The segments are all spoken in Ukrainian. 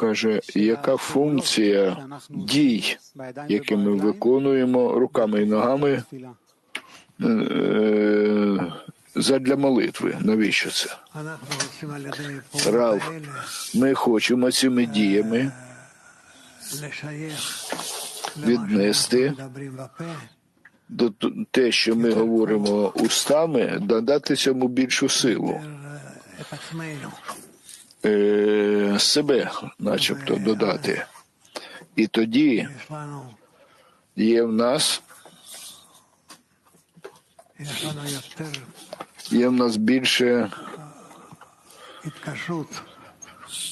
каже, яка функція дій, які ми виконуємо руками і ногами е, задля молитви. Навіщо це? Рав, ми хочемо цими діями віднести до те, що ми говоримо устами, додати цьому більшу силу. Е, себе, начебто, додати. І тоді є в нас, є в нас більше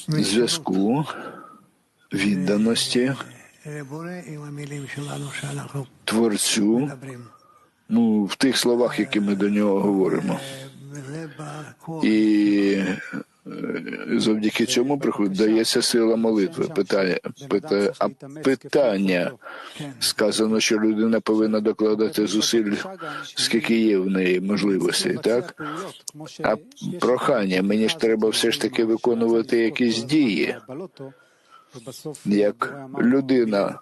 зв'язку, відданості творцю, ну, в тих словах, які ми до нього говоримо. І завдяки цьому дається сила молитви. Питання, питає, а питання сказано, що людина повинна докладати зусиль, скільки є в неї можливостей, так? А прохання, мені ж треба все ж таки виконувати якісь дії, як людина.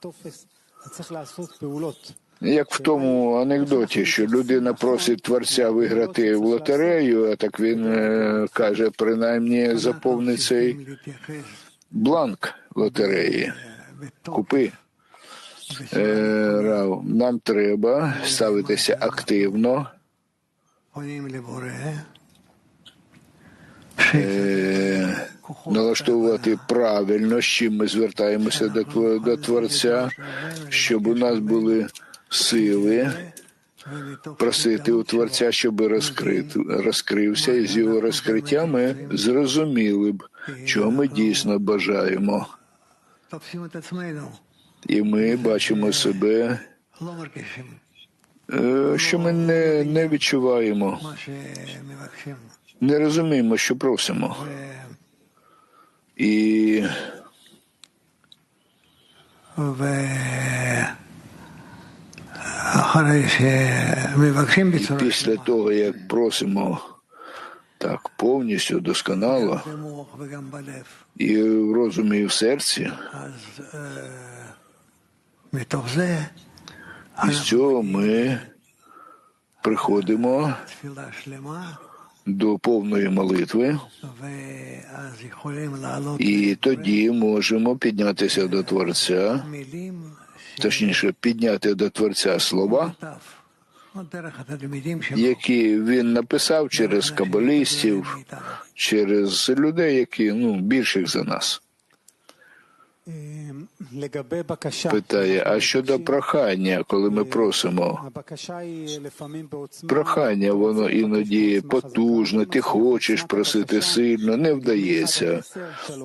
Як в тому анекдоті, що людина просить творця виграти в лотерею, а так він е, каже, принаймні заповни цей бланк лотереї. Купи. Е, Рав, нам треба ставитися активно, е, налаштовувати правильно, з чим ми звертаємося до, до Творця, щоб у нас були сили просити у Творця, щоб розкрит, розкрився, і з його розкриття ми зрозуміли б, чого ми дійсно бажаємо. І ми бачимо себе, е, що ми не, не відчуваємо, не розуміємо, що просимо. І Після того, як просимо так повністю досконало і в розумі, і в серці, і з цього ми приходимо до повної молитви, і тоді можемо піднятися до Творця точніше підняти до Творця слова, які він написав через кабалістів, через людей, які ну більших за нас. Питає, а щодо прохання, коли ми просимо, прохання воно іноді потужне, ти хочеш просити сильно, не вдається.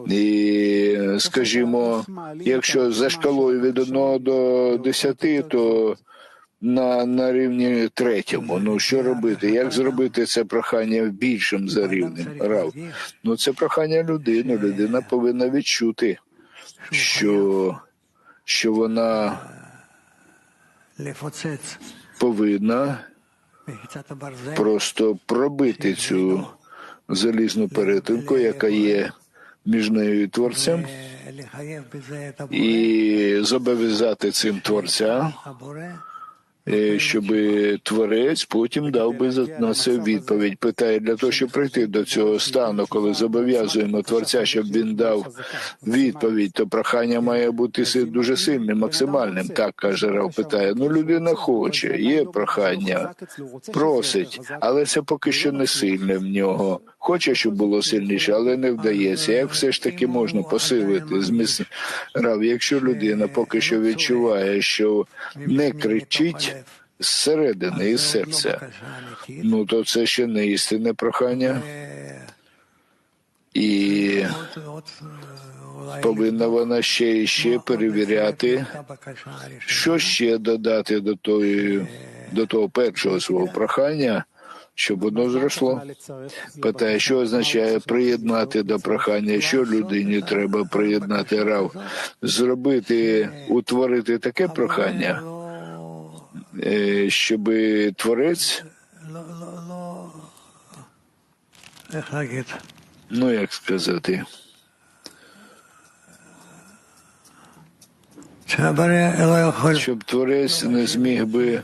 І, скажімо, якщо за шкалою від 1 до 10, то на на рівні третьому. Ну що робити? Як зробити це прохання в більшим за рівнем? Рав? Ну це прохання людини. Людина повинна відчути що? Що вона повинна просто пробити цю залізну перетинку, яка є між нею і творцем, і зобов'язати цим творця щоб творець потім дав би за- на це відповідь. Питає для того, щоб прийти до цього стану, коли зобов'язуємо творця, щоб він дав відповідь, то прохання має бути дуже сильним, максимальним. Так каже Рав. Питає: ну людина хоче, є прохання, просить, але це поки що не сильне в нього. Хоче, щоб було сильніше, але не вдається. Як все ж таки можна посилити зміс рав, якщо людина поки що відчуває, що не кричить зсередини із серця, ну то це ще не істинне прохання. І повинна вона ще і ще перевіряти, що ще додати до тої, до того першого свого прохання, щоб воно зросло. Питає, що означає приєднати до прохання, що людині треба приєднати рав, зробити, утворити таке прохання, е, щоб творець. Ну, як сказати. Щоб творець не зміг би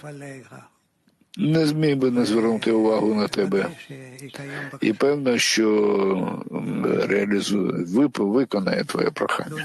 не зміг би не звернути увагу на тебе. І певно, що реалізує, виконає твоє прохання.